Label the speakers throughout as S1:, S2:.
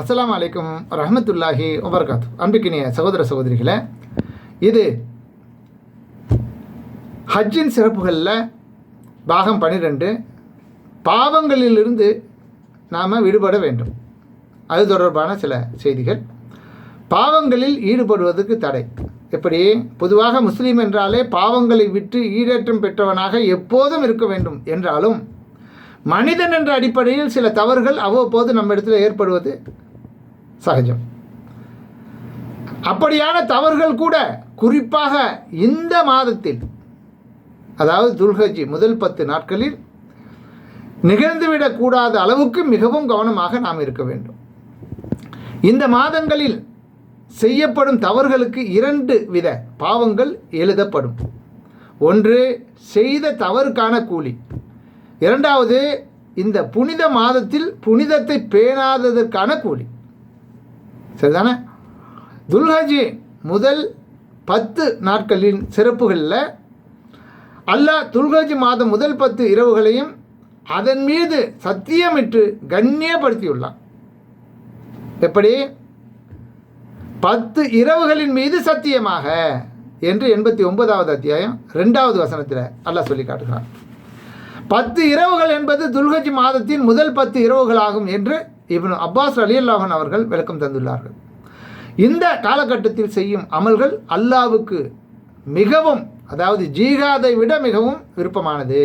S1: அஸ்லாம் அலைக்கும் ரஹமத்துல்லாஹி வபர்காத் அன்பிக்கினிய சகோதர சகோதரிகளே இது ஹஜ்ஜின் சிறப்புகளில் பாகம் பன்னிரெண்டு பாவங்களிலிருந்து நாம் விடுபட வேண்டும். அது தொடர்பான சில செய்திகள். பாவங்களில் ஈடுபடுவதற்கு தடை. எப்படி? பொதுவாக முஸ்லீம் என்றாலே பாவங்களை விட்டு ஈடேற்றம் பெற்றவனாக எப்போதும் இருக்க வேண்டும் என்றாலும் மனிதன் என்ற அடிப்படையில் சில தவறுகள் அவ்வப்போது நம்ம இடத்துல ஏற்படுவது சகஜம். அப்படியான தவறுகள் கூட குறிப்பாக இந்த மாதத்தில் அதாவது துல்கஜி முதல் பத்து நாட்களில் நிகழ்ந்துவிடக்கூடாத அளவுக்கு மிகவும் கவனமாக நாம் இருக்க வேண்டும். இந்த மாதங்களில் செய்யப்படும் தவறுகளுக்கு இரண்டு வித பாவங்கள் எழுதப்படும். ஒன்று செய்த தவறுக்கான கூலி. இரண்டாவது இந்த புனித மாதத்தில் புனிதத்தை பேணாததற்கான கூலி. சரிதானே? துல்ஹஜி முதல் பத்து நாட்களின் சிறப்புகளில் அல்லாஹ் துல்ஹஜி மாதம் முதல் பத்து இரவுகளையும் அதன் மீது சத்தியமிட்டு கண்ணியப்படுத்தியுள்ளான். எப்படி? பத்து இரவுகளின் மீது சத்தியமாக என்று எண்பத்தி ஒன்பதாவது அத்தியாயம் ரெண்டாவது வசனத்தில் அல்லாஹ் சொல்லி காட்டுகிறான். பத்து இரவுகள் என்பது துல்கஜி மாதத்தின் முதல் பத்து இரவுகளாகும் என்று இவன் அப்பாஸ் அலி அல்லாஹன் அவர்கள் விளக்கம் தந்துள்ளார்கள். இந்த காலகட்டத்தில் செய்யும் அமல்கள் அல்லாவுக்கு மிகவும் அதாவது ஜீகாதை விட மிகவும் விருப்பமானது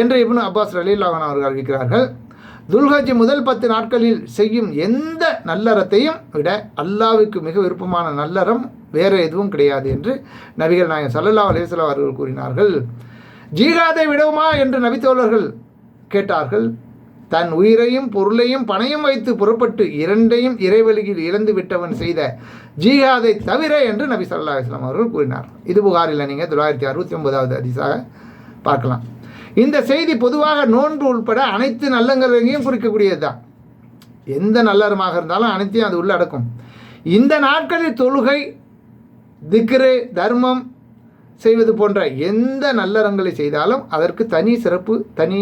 S1: என்று இப்னு அப்பாஸ் அலி அல்லாஹன் அவர்கள் அறிவிக்கிறார்கள். துல்ஹஜி முதல் பத்து நாட்களில் செய்யும் எந்த நல்லறத்தையும் விட அல்லாவுக்கு மிக விருப்பமான நல்லறம் வேறு எதுவும் கிடையாது என்று நபிகள் நாயகம் சல்லல்லா அலிஸ்லாம் அவர்கள் கூறினார்கள். ஜீகாதை விடவுமா என்று நபித்தோழர்கள் கேட்டார்கள். தன் உயிரையும் பொருளையும் பணையும் வைத்து புறப்பட்டு இரண்டையும் இறைவெளியில் இழந்து விட்டவன் செய்த ஜீகாதை தவிர என்று நபி சல்லா இஸ்லாம் அவர்கள் கூறினார். இது புகாரில் நீங்கள் தொள்ளாயிரத்தி அறுபத்தி ஒன்பதாவது அதிசாக பார்க்கலாம். இந்த செய்தி பொதுவாக நோன்பு உள்பட அனைத்து நல்லங்களையும் குறிக்கக்கூடியது தான் எந்த நல்லறமாக இருந்தாலும் அனைத்தையும் அது உள்ளடக்கும் இந்த நாட்களில் தொழுகை திக்ரு தர்மம் செய்வது போன்ற எந்த நல்லறங்களை செய்தாலும் அதற்கு தனி சிறப்பு தனி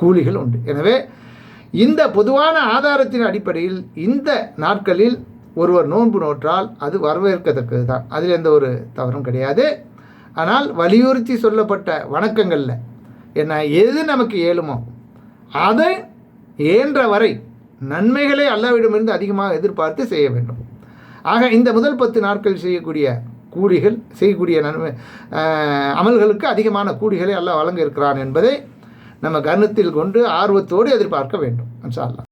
S1: கூலிகள் உண்டு. எனவே இந்த பொதுவான ஆதாரத்தின் அடிப்படையில் இந்த நாட்களில் ஒருவர் நோன்பு நோற்றால் அது வரவேற்கத்தக்கது தான் அதில் எந்த ஒரு தவறும் கிடையாது. ஆனால் வலியுறுத்தி சொல்லப்பட்ட வணக்கங்களில் என்ன எது நமக்கு இயலுமோ அதை இயன்ற வரை நன்மைகளை அல்லாவிடமிருந்து அதிகமாக எதிர்பார்த்து செய்ய வேண்டும். ஆக இந்த முதல் பத்து நாட்கள் செய்யக்கூடிய கூலிகள் செய்யக்கூடிய நன்மை அமல்களுக்கு அதிகமான கூலிகளை அல்லாஹ் வழங்க இருக்கிறான் என்பதை நம்ம கருத்தில் கொண்டு ஆர்வத்தோடு எதிர்பார்க்க வேண்டும் இன்ஷா